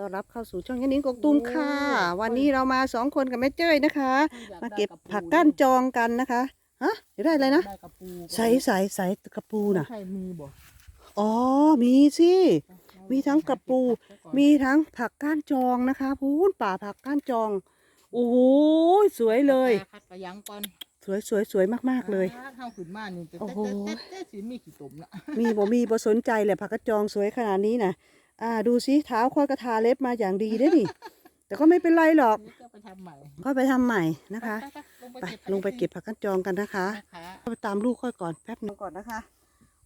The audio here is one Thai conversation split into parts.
ต้อนรับเข้าสู่ช่องยันนิงกกตุมค่ะ วันนี้เรามาสองคนกับแม่เจ้ยนะคะ มาเก็บผักก้านจองกันนะคะฮะเดี๋ยวได้อะไรนะได้กระปูใสใสใสกระปูน่ะ ใช่มีบ่อ๋อ มีสิ มีทั้งกระปู มีทั้งผักก้านจองนะคะพูนป่าผักก้านจอง โอ้โหสวยเลย คัดกระยังก่อนสวยสวยสวยมากๆเลยอ่าข้าวขึ้นมานี่แต่โอ้แต่โหแต่แต่แต่สิมีขี้ตุ่มละมีบ่มีบ่สนใจเลยผักกระจองสวยขนาดนี้นะ อ่าดูสิเท้าค่อยกระทาเล็บมาอย่างดีได้อนี่แต่ก็ไม่เป็นไรหรอกนี่ก็ไปทำใหม่ค่อยไปทำใหม่นะคะไปไปลงไปเก็บผักกระจองกันนะคะนะคะเข้าไปตามลูกค่อยก่อนแป๊บนึงก่อนนะคะ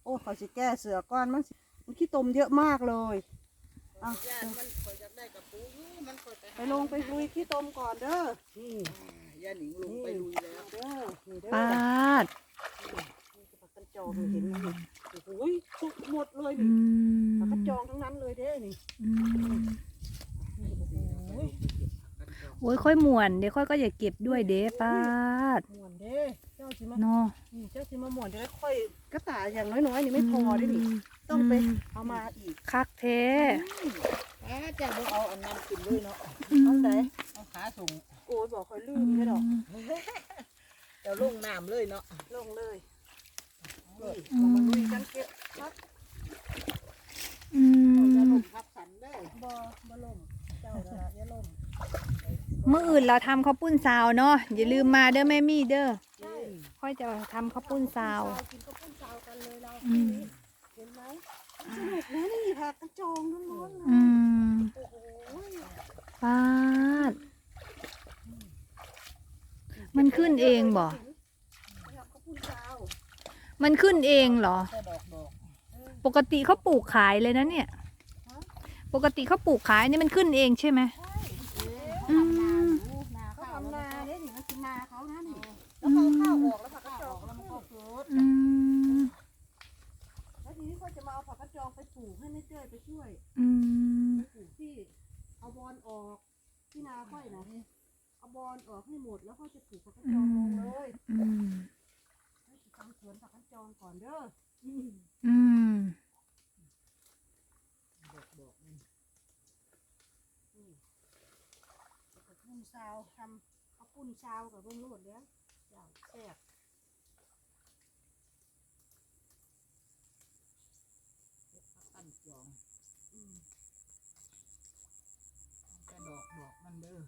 โอ้ขอสิแก้เสือก้อนมันสิมันขี้ตมเยอะมากเลยเอาย่านมันคอยจะได้กระปูอยู่มันคอยไปไปลงไปลุยขี้ตมก่อนเด้อนี่ย่าหนิงลงไปลุยแล้วเด้อนี่เด้อปาดนี่คือผักกระ จองเห็นไหมนี่โอ้โหสุกหมดเลยนี่มผักกระจองทั้งนั้นเลยเด้นี่โอ้ยโอ้ยค่อยหมวน เดี๋ยวค่อยก็อย่าเก็บด้วยเด้ป้าดม่วนเด้เจ้าสิมาเนาะอืมเจ้าสิมาหมวนจะได้ค่อยกระตายอย่างน้อยๆนี่ไม่พอได้นี่ต้องไปเอามาอีกคักเทอ่าจะบ่เอาอันนั้นขึ้นเลยเนาะเอาไหนเอาขาส่งโอ้ยบอกค่อยลืมไม่ดอกเดี๋ยวลงน้ำเลยเนาะลงเลย เรามาลุยกันเก็บครับอือย่าลมงทับสันเด้อบ่บ่ลงเจ้าน่ะอย่าลงมื่ออื่นเราทำข้าวปุ้นซาวเนาะอย่าลืมมาเด้อแม่มี่เด้อค่อยจะทำข้าวปุ้นซาวกินข้าวปุ้นซาวกันเลยเราอืมเห็นไหมสนุกนะนี่ผักกระจองล้วนๆเลยอืมโอ้โหปาดมันขึ้นเองบ่ ผักข้าวปุ้นซาว มันขึ้นเองเหรอแค่ดอกดอกปกติเขาปลูกขายเลยนะเนี่ย ปกติเขาปลูกขายนี่มันขึ้นเองใช่ไหมอืมนาเขาข้าวทำนานาเนี่ยนี่มันคือนาเขานะนี่แล้วเขาข้าวออกแล้วผักกระจองแล้วมันก็เกิดอืมแล้วทีนี้เขาจะมาเอาผักกระจองไปปลูกให้แม่เจ้ยไปช่วยอืมไปปลูกที่เอาบอลออกที่นาค่อยนะเอาบอลออกให้หมดแล้วเขาจะปลูกผักกระจองลงเลย อืม ให้ทำสวนผักกระจองก่อนเด้ ออืมดอกดอกมันผักปุ้นซาวทำข้าวปุ้นซาวกับเบิ้งโลดแล้วเจ้าแซ่บตั้นจองอืมแค่ดอกดอกมันเด้อ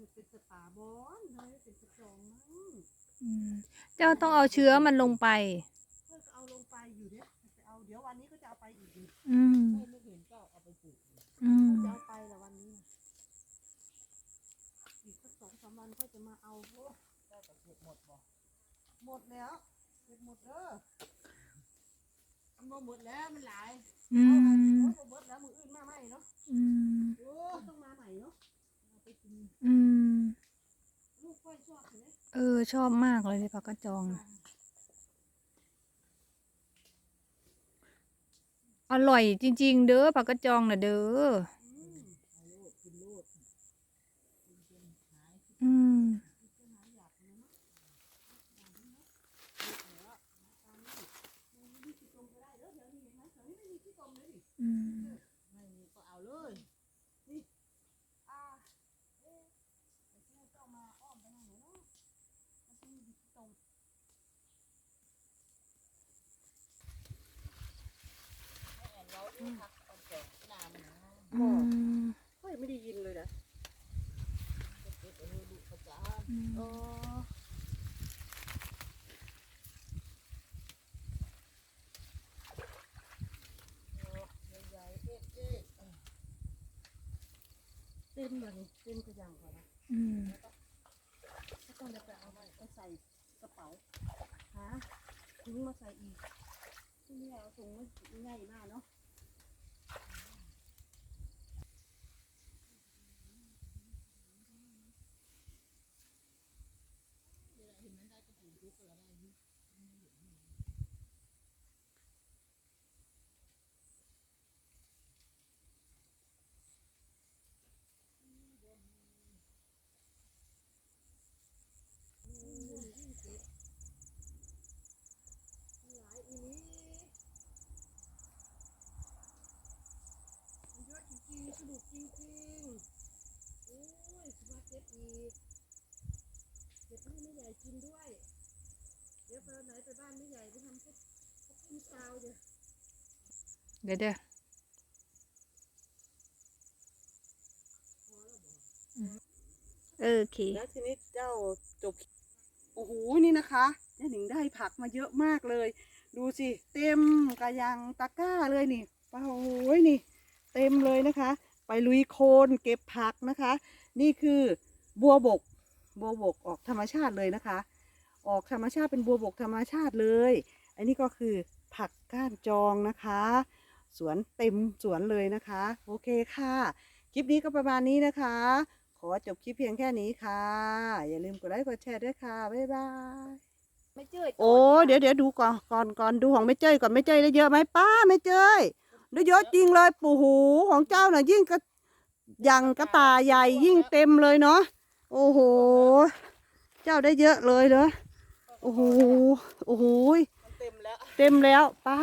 ค่อยเป็นสตาบอนเลยเป็นกระจองมั้งอืมเจ้าต้องเอาเชื้อมันลงไป เพื่อเอาลงไปอยู่เนี่ยจะเอาเดี๋ยววันนี้ก็จะเอาไปอีกนี่อืมไม่ไม่เห็นก็เอาไปปลูกอืมจะเอาไปแต่วันนี้นะอีกสักสองสามวันก็จะมาเอาโอ้เจ้าก็ปลูกหมดบ่หมดแล้วเก็บหมดเด้อมันบ่หมดแล้วมันหลายอืเอาอันมโอ้หมดแล้วมืออื่นมาใหมเนาะอืม โอ้ต้องมาใหม่เนาะเอาไปกิน อืม ลูกค่อยชอบ เออ ชอบมากเลยที่ผักกระจองอร่อยจริง ๆ เด้อผักกระจองน่ะเด้ออืมเอาโลดกินโลดกินจนหาย อืม เป็นหาอยากนะเนาะอย่างนี้เนาะเนาะตามนี้มันไม่มีขี้ตมก็ได้เด้อเดี๋ยวนี้เห็นไหมแถวนี้ไม่มีขี้ตมเลยดิ อืม ไม่มีก็เอาเลย อ่าเอ๊ะเดี๋ยวที่เรามาอ้อมไปทางไหนเนาะมันจะมีขี้ตม ให้แอนเราดูผักเอาแจกน้ำนะ อืม เฮ้ยไม่ได้ยินเลยนะ เก็บเอาไว้ดูประจาน อ๋อ ใหญ่ๆเอ๊ะเอ๊ะ เต็มเลยเต็มกระยังก่อนนะอืมก็ต้องจะไปเอาไปใส่กระเป๋าหาถุงมาใส่อีกที่นี่เอาถุงมันง่ายมากเนาะ เห็นมันได้ก็ปลูกทุกอะไรได้อยู่ กินด้วย เดี๋ยวไปไหนไปบ้านไม่ใหญ่ไปทำพวกพวกกินซาวเดี๋ยวเดี๋ยวเดี๋ยวโอเค แล้วทีนี้เจ้าจบโอ้โหนี่นะคะเจ้าหนิงได้ผักมาเยอะมากเลย ดูสิ เต็มกระยังตะกร้าเลยนี่โอ้โหนี่ เต็มเลยนะคะ ไปลุยโคลนเก็บผักนะคะ นี่คือบัวบก บัวบกออกธรรมชาติเลยนะคะ ออกธรรมชาติเป็นบัวบกธรรมชาติเลย อันนี้ก็คือผักก้านจองนะคะ สวนเต็มสวนเลยนะคะ โอเคค่ะ คลิปนี้ก็ประมาณนี้นะคะ ขอจบคลิปเพียงแค่นี้ค่ะ อย่าลืมกดไลค์กดแชร์ด้วยค่ะ บ๊ายบายไม่เจอโอ้เดี๋ยวเดี๋ยวดูก่อนก่อนก่อนดูของไม่เจ้ยก่อนไม่เจ้ยได้เยอะไหมป้าไม่เจ้ยได้เยอะจริงเลยปู่หูของเจ้าน่ะยิ่งกระยังกระตาใหญ่ยิ่งเต็มเลยเนาะ โอ้โห เจ้าได้เยอะเลยเหรอโอ้โหโอ้โหมันเต็มแล้วเต็มแล้วป้า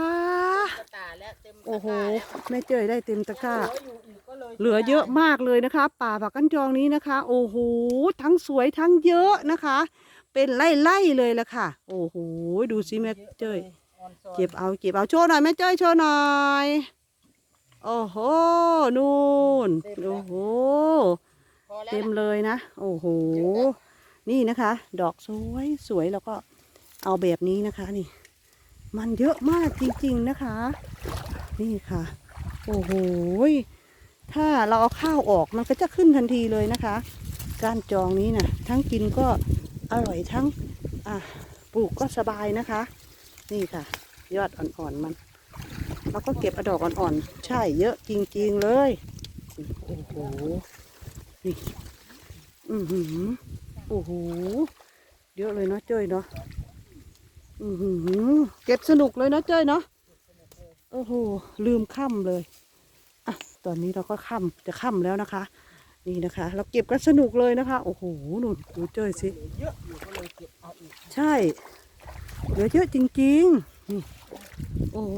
กระตาแล้วเต็มโอ้โหตะกร้าแล้วแม่เจ้ยได้เต็มตะกร้าเหลืออยู่อีกก็เลยเหลือเยอะมากเลยนะคะ ป่าผักกันจองนี้นะคะ โอ้โหทั้งสวยทั้งเยอะนะคะ เป็นไล่ๆเลยละค่ะ โอ้โหดูสิแม่เจ้ยออนซอนเก็บเอาเก็บเอาโชว์หน่อยแม่เจ้ยโชว์หน่อย โอ้โห นู่น โอ้โหพอแล้ว เต็มเลยนะ โอ้โห นี่นะคะ ดอกสวยสวยแล้วก็เอาแบบนี้นะคะนี่ มันเยอะมากจริงๆนะคะ นี่ค่ะ โอ้โห ถ้าเราเอาข้าวออกมันก็จะขึ้นทันทีเลยนะคะ การจองนี้นะทั้งกินก็อร่อยทั้งอะปลูกก็สบายนะคะ นี่ค่ะ ยอดอ่อนๆมันแล้วก็เก็บอดอกอ่อนๆ ใช่เยอะจริงๆเลย โอ้โห นี่ อือหือ โอ้โห เยอะเลยเนาะเจ้ยเนาะ อือหือ เก็บสนุกเลยเนาะเจ้ยเนาะ โอ้โห ลืมค่ำเลย อะ ตอนนี้เราก็ค่ำจะค่ำแล้วนะคะ นี่นะคะ เราเก็บกันสนุกเลยนะคะ โอ้โหนุ่นดูเจ้ยสิเหลือเยอะอยู่ก็เลยเก็บเอาอีกใช่ เหลือเยอะจริงๆนี่โอ้โห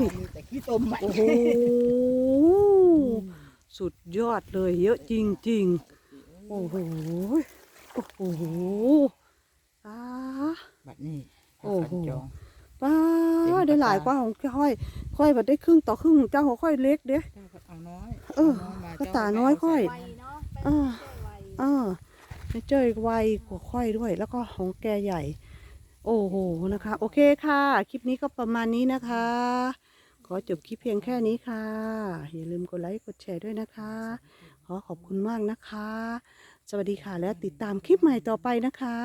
นี่มีแต่ขี้ต้มใหม่โอ้โห สุดยอดเลยเยอะจริง ๆ โอ้โห โอ้โหป้าบัดนี้โอ้โหผักกันจองป้าเต็มตะกร้าได้หลายกว่าของค่อย ค่อยบัดได้ครึ่งต่อครึ่งเจ้าของค่อยเล็กเด้เจ้าก็เอาน้อย เออน้อยมาก็เจ้ตาน้อยค่อยไวเนาะอ่าอ่าไม่เจอไวกว่าค่อยด้วย แล้วก็ของแกใหญ่ โอ้โหนะคะ โอเคค่ะ คลิปนี้ก็ประมาณนี้นะคะข อจบคลิปเพียงแค่นี้ค่ะ อย่าลืมกดไลค์กดแชร์ด้วยนะคะ ขอขอบคุณมากนะคะ สวัสดีค่ะและติดตามคลิปใหม่ต่อไปนะคะ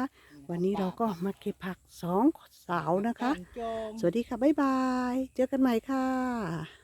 วันนี้เราก็มาเก็บผักสองสาวนะคะผักกัจองสวัสดีค่ะ บ๊ายบาย เจอกันใหม่ค่ะ